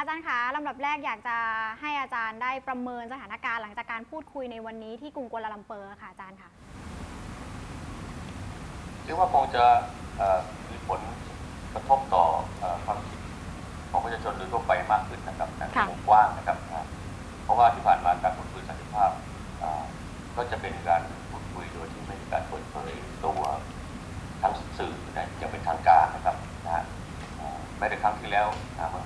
อาจารย์คะลำดับแรกอยากจะให้อาจารย์ได้ประเมินสถานการณ์หลังจากการพูดคุยในวันนี้ที่กรุงกัวลาลัมเปอร์ค่ะอาจารย์ค่ะคิดว่าคงจะเอ่อมีผลกระทบต่อเอ่อความคิดของประชาชนโดยทั่วไปมากขึ้นนะครับในค่ะวงกว้างนะครับนะเพราะว่าที่ผ่านมาการพูดคุยสันติภาพเอ่อก็จะเป็นการพูดคุยโดยที่ไม่มีการเปิดเผยตัวทั้งสื่อนะอย่างเป็นทางการนะครับนะฮะเอ่อแม้แต่ครั้งที่แล้วนะเมื่อ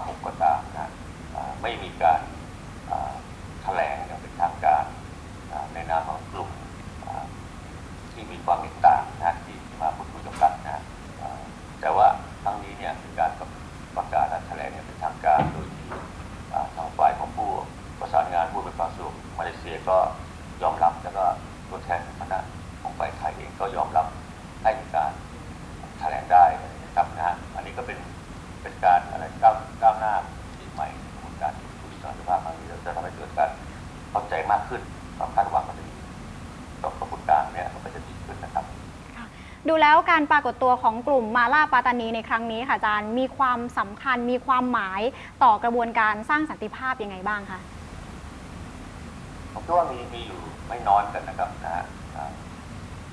56ก็ตามนะไม่มีการแถลงอย่างเป็นทางการในนามของกลุ่มที่มีความเห็น มากขึ้นความคาดหวังมันจะมีต่อกระบวนการเนี่ยมันก็จะดีขึ้นนะครับ ดูแล้วการปรากฏตัวของกลุ่มมาล่าปาตานีในครั้งนี้ค่ะอาจารย์มีความสำคัญมีความหมายต่อกระบวนการสร้างสันติภาพยังไงบ้างคะผมคิดว่ามีมีอยู่ไม่น้อยกันนะครับนะฮะอ่า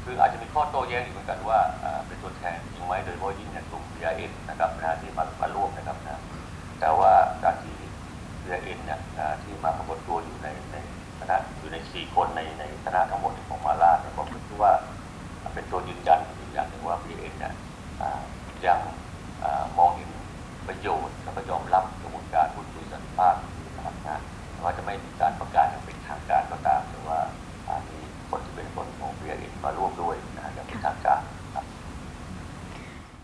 คืออาจจะมีข้อโต้แย้งอยู่เหมือนกันว่าอ่าเป็นตัวแทนจริงไหมโดยเฉพาะยิ่งในกลุ่ม BIN นะครับนะฮะที่มามาร่วมนะครับนะแต่ว่า 14 คนในในคณะทั้งหมดของมาลาเนี่าผมคิดว่าเป็นตัวยืนยันอีกอย่างหนึ่งว่าพี่เองเนี่ยยังมองเห็นประโยชน์และก็ยอมรับกระบวนการพูดคุยสันติภาพที่ทำงานว่าจะไม่มีการประกาศอย่างเป็นทางการก็ตามแต่ว่ามีคนที่เป็นคนของพี่เอ็นมาร่วมด้วยนะอย่างเป็นทางการ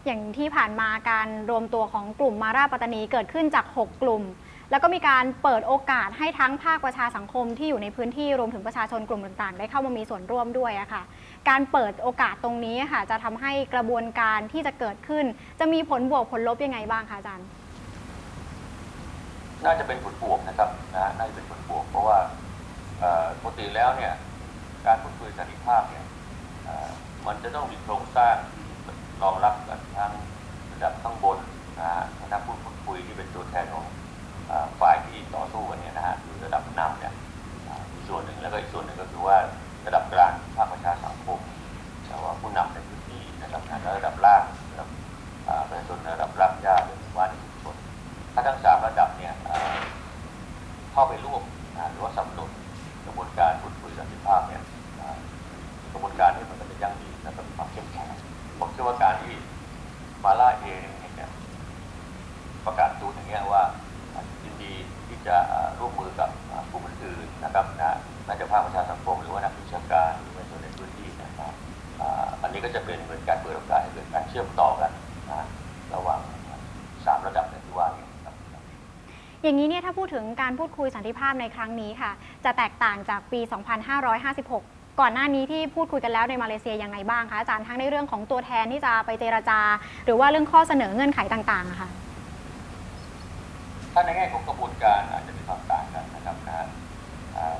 อย่างที่ผ่านมาการรวมตัวของกลุ่มมาราปตตานีเกิดขึ้นจาก 6 กลุ่ม แล้วก็มีการเปิดโอกาสให้ทั้งภาคประชาสังคมที่อยู่ในพื้นที่รวมถึงประชาชนกลุ่มต่างๆ ได้เข้ามามีส่วนร่วมด้วยอะค่ะ การเปิดโอกาสตรงนี้ค่ะ จะทำให้กระบวนการที่จะเกิดขึ้น จะมีผลบวกผลลบยังไงบ้างคะอาจารย์ น่าจะเป็นผลบวกนะครับนะน่าจะเป็นผลบวก เพราะว่าปกติแล้วเนี่ยการพูดคุยสันติภาพเนี่ยมันจะต้องมีโครงสร้างรองรับกันทั้งระดับข้างบนนะคณะพูดคุยที่เป็นตัวแทน เข้าไปร่วมหรือว่าสนับสนุนกระบวนการพูดคุยสันติภาพเนี่ยกระบวนการที่มันก็จะยั่งยืนและมีความเข้มแข็งผมเชื่อว่าการที่มาล่าเองเนี่ยประกาศตูนอย่างเงี้ยว่ายินดีที่จะร่วมมือกับกลุ่มอื่นนะครับนะน่าจะภาคประชาสังคมหรือว่านักวิชาการหรือว่าส่วนในพื้นที่นะครับอันนี้ก็จะเป็นเหมือนการเปิดโอกาสให้เกิดการเชื่อมต่อกันนะระหว่างสามระดับในที่ว่านี้ครับ อย่างนี้เนี่ยถ้าพูดถึงการพูดคุยสันติภาพในครั้งนี้ค่ะ จะแตกต่างจากปี 2556ก่อนหน้านี้ที่พูดคุยกันแล้วในมาเลเซียยังไงบ้างคะอาจารย์ทั้งในเรื่องของตัวแทนที่จะไปเจรจา หรือว่าเรื่องข้อเสนอเงื่อนไขต่างๆอะค่ะถ้าในแง่ของกระบวนการอาจจะมีความต่างกันนะครับนะฮะอ่า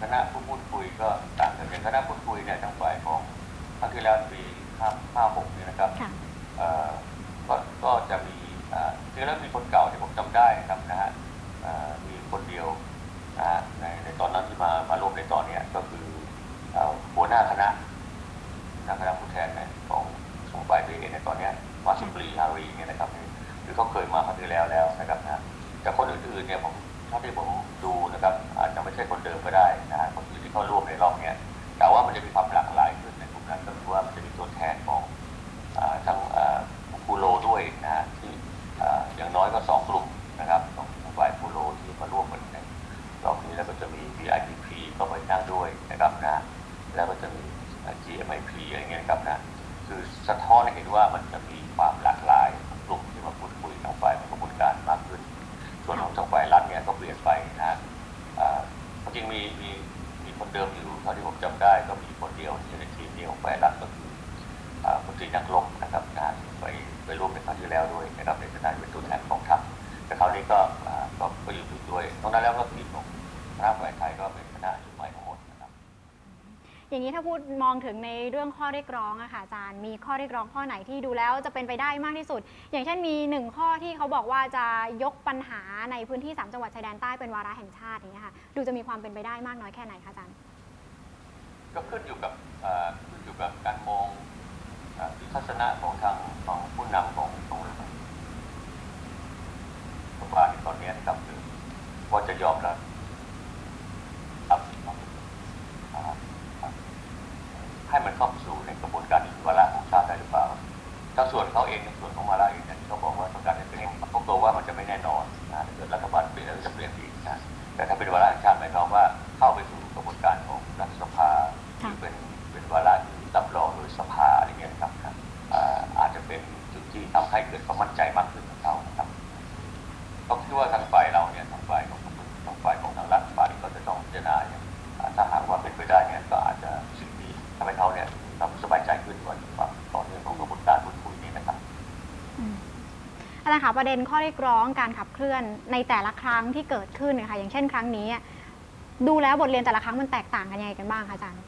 คณะผู้พูดคุยก็ต่างกันอย่างคณะพูดคุยเนี่ยทั้งฝ่ายของครั้งที่แล้วปี56เนี่ยนะครับค่ะเอ่อก็ก็จะมีอ่าจริงๆแล้วมีคนเก่าที่ผมจำได้นะครับ เเดิมอยู่เท่าที่ผมจำได้ก็มีคนเดียว อย่างนี้ถ้าพูดมองถึงในเรื่องข้อเรียกร้องอะค่ะอาจารย์มีข้อเรียกร้องข้อไหนที่ดูแล้วจะเป็นไปได้มากที่สุด อย่างเช่นมีหนึ่งข้อที่เขาบอกว่าจะยกปัญหาในพื้นที่ 3 จังหวัดชายแดนใต้เป็นวาระแห่งชาติอย่างเงี้ยค่ะดูจะมีความเป็นไปได้มากน้อยแค่ไหนคะอาจารย์ ก็ขึ้นอยู่กับเอ่อขึ้นอยู่กับการมองเอ่อทัศนะของทางของผู้นำของของรัฐบาลในตอนนี้นะครับคือว่าจะยอมรับ ห่งชาติหมายความว่าเข้าไปสู่กระบวนการของรัฐสภาค่ะที่เป็นเป็นวาระที่รับรองโดยสภาอะไรเงี้ยนะครับนะอ่าอาจจะเป็นจุดที่ทำให้เกิดความมั่นใจมากขึ้นของเขานะครับก็คิดว่าทางฝ่ายเราเนี่ยทางฝ่ายของทางฝ่ายของทางรัฐบาลก็จะต้องพิจารณาอย่างอ่าถ้าหากว่าเป็นไปได้เนี่ยก็อาจจะสิ่งที่ทำให้เขาเนี่ยทำสบายใจขึ้นกว่าความต่อเนื่องของกระบวนการพูดคุยนี้นะครับอืมอาจารย์คะประเด็นข้อเรียกร้องการขับเคลื่อนในแต่ละครั้งที่เกิดขึ้นเนยคะอย่างเช่นครั้งนี้อะ ดูแล้วบทเรียนแต่ละครั้งมันแตกต่างกันยังไงกันบ้างคะอาจารย์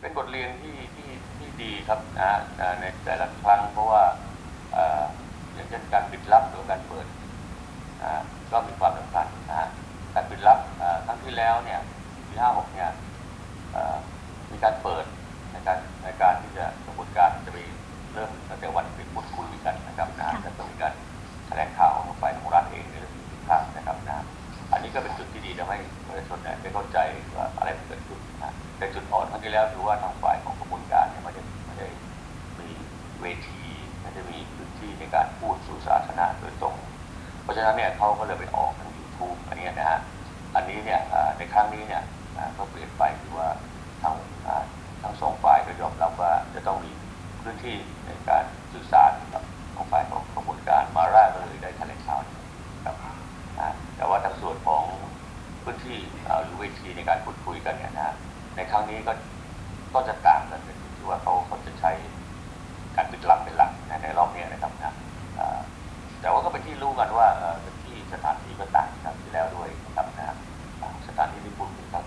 เป็นบทเรียนที่ที่ที่ดีครับนะอ่าในแต่ละครั้งเพราะว่าเอ่ออย่างเช่นการปิดลับหรือการเปิดก็มีความสำคัญนะฮะการปิดลับอ่าครั้งที่แล้วเนี่ย ที่แล้วถือว่าทางฝ่ายของกระบวนการเนี่ยไม่ได้ไม่ได้มีเวทีไม่ได้มีพื้นที่ในการพูดสู่สาธารณะโดยตรง เพราะฉะนั้นเนี่ยเขาก็เลยไปออกทางยูทูบอันเนี้ยนะฮะอันนี้เนี่ยในครั้งนี้เนี่ยอ่าก็เปลี่ยนไปคือว่าทั้งทั้งสองฝ่ายก็ยอมรับว่าจะต้องมีพื้นที่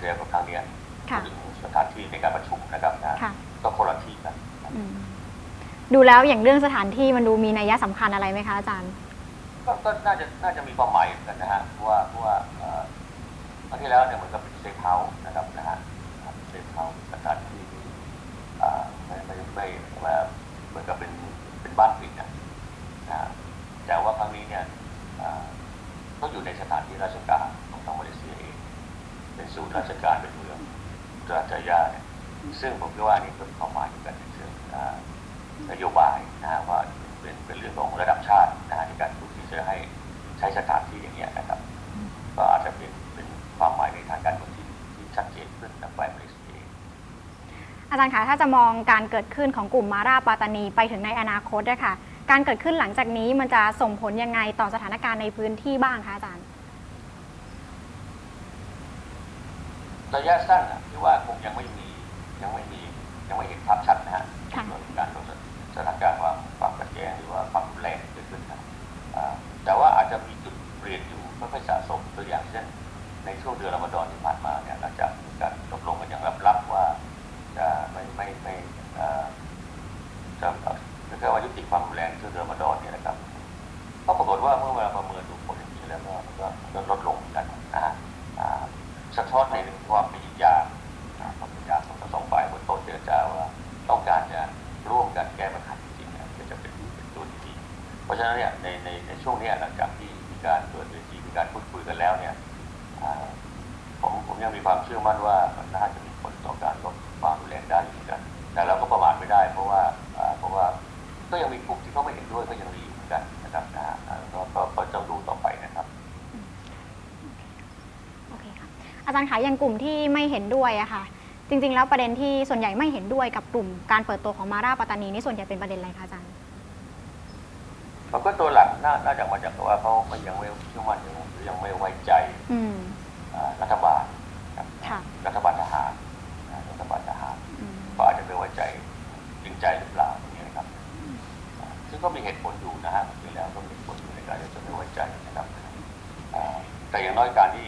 แล้วกับครั้งเนี้ยค่ะพูดถึงสถานที่ในการประชุมนะครับนะค่ะก็คนละที่กันอืมดูแล้วอย่างเรื่องสถานที่มันดูมีนัยสำคัญอะไรไหมคะอาจารย์ก็ก็น่าจะน่าจะมีความหมายเหมือนกันนะฮะเพราะว่าเพราะว่าเอ่อครั้งที่แล้วเนี่ยเหมือนกับเป็นเซฟเฮาส์นะครับนะฮะเซฟเฮาส์สถานที่ที่อ่าไม่ไม่ไม่ไม่เหมือนกับเป็นเป็นบ้านปิดนะนะฮะแต่ว่าครั้งนี้เนี่ยอ่าก็อยู่ในสถานที่ราชการ ศูนย์ราชการเป็นเมืองราชยาเนี่ยซึ่งผมคิดว่านี่เป็นความหมายเหมือนกันในเชิงนโยบายนะว่าเป็นเป็นเรื่องของระดับชาตินะฮะในการที่จะให้ใช้สถานที่อย่างเงี้ยนะครับ ก็อาจจะเป็นเป็นความหมายในทางการเมืองที่ที่ชัดเจนขึ้นจากฝ่ายมาเลเซีองอาจารย์คะถ้าจะมองการเกิดขึ้นของกลุ่มมาราปาตานีไปถึงในอนาคตอะค่ะการเกิดขึ้นหลังจากนี้มันจะส่งผลยังไงต่อสถานการณ์ในพื้นที่บ้างคะอาจารย์ ระยะสั้นนะที่ว่าคงยังไม่มียังไม่มียังไม่เห็นภาพชัดนะฮะค่ะเรื่องของการลดสถานการณ์ความความขัดแย้งหรือว่าความรุนแรงที่เกิดขึ้นนะอ่าแต่ว่าอาจจะมีจุดเปลี่ยนอยู่ค่อยๆสะสมตัวอย่างเช่นในช่วงเดือนรอมฎอนที่ผ่านมาเนี่ยหลังจากมีการตกลงกันอย่างลับๆว่าจะไม่ไม่ไม่เอ่อจะจะเรียกว่ายุติความรุนแรงช่วงเดือนรอมฎอนเนี่ยนะครับก็ปรากฏว่าเมื่อเวลาประเมินดูผลจริงๆแล้วก็ก็ก็ลดลงเหมือนกันนะฮะอ่า สะท้อนในความพยายาความพยายาของทั้งสองฝ่ายบนโต๊ะเจรจาว่าต้องการจะร่วมกันแก้ปัญหาจริงๆนะก็จะเป็นเป็นตัวที่ดีเพราะฉะนั้นเนี่ยในในในช่วงนี้หลังจากที่มีการเปิดเวทีมีการพูดคุยกันแล้วเนี่ยผมผมยังมีความเชื่อมั่นว่ามันน่าจะมีผลต่อการลดความรุนแรงได้เหมือนกันแต่เราก็ประมาทไม่ได้ เพราะว่าเพราะว่าก็ยังมีกลุ่มที่เขาไม่เห็นด้วยก็ยังมีอยู่เหมือนกันนะครับนะฮะอ่าก็ก็ก็ต้องดูต่อไปนะครับ โอเคค่ะ อาจารย์คะอย่างกลุ่มที่ไม่เห็นด้วยอะค่ะ จริง ๆ แล้วประเด็นที่ส่วนใหญ่ไม่เห็นด้วยกับกลุ่มการเปิดตัวของมาราปาตานีนี่ส่วนใหญ่เป็นประเด็นอะไรคะอาจารย์มันก็ตัวหลักน่าน่าจะมาจากว่าเขาไม่ยังไม่เชื่อมั่นยังยังไม่ไว้ใจอืมอ่ารัฐบาลครับค่ะรัฐบาลทหารอ่ารัฐบาลทหารอืมก็อาจจะไม่ไว้ใจจริงใจหรือเปล่าอย่างนี้ยนะครับอ่าซึ่งก็มีเหตุผลอยู่นะฮะจริงแล้วก็มีเหตุผลอยู่ในการที่จะไม่ไว้ใจนะครับอ่าแต่อย่างน้อยการที่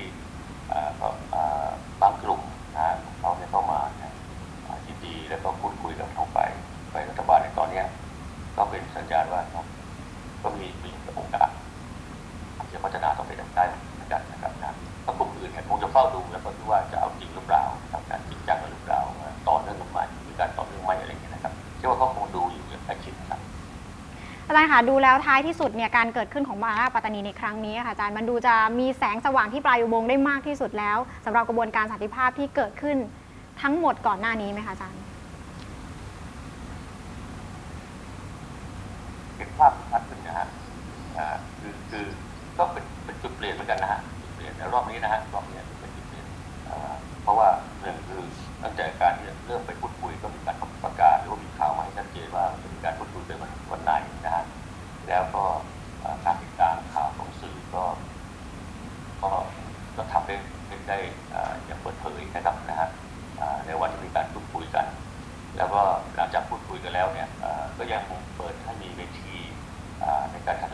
อาจารย์คะดูแล้วท้ายที่สุดเนี่ยการเกิดขึ้นของมาราปัตตานีในครั้งนี้ค่ะอาจารย์มันดูจะมีแสงสว่างที่ปลายอุโมงค์ได้มากที่สุดแล้วสำหรับกระบวนการสันติภาพที่เกิดขึ้นทั้งหมดก่อนหน้านี้ไหมคะอาจารย์เห็นภาพชัดขึ้นนะฮะคือคือก็เป็นเป็นจุดเปลี่ยนเหมือนกันนะฮะจุดเปลี่ยนในรอบนี้นะฮะรอบนี้เป็นจุดเปลี่ยนเพราะว่าหนึ่งคือตั้งแต่การที่เริ่มไปพูดคุยก็มีการประกาศหรือว่ามีข่าวมาให้ชัดเจนว่าจะมีการพูดคุยกันวันวัน แล้วก็การติดตามข่าวของสื่อก็ก็ก็ทำได้ได้อย่างเปิดเผยนะครับนะฮะในวันที่มีการพูดคุยกัน แล้วก็หลังจากพูดคุยกันแล้วเนี่ยก็ยังคงเปิดให้มีเวทีในการคัด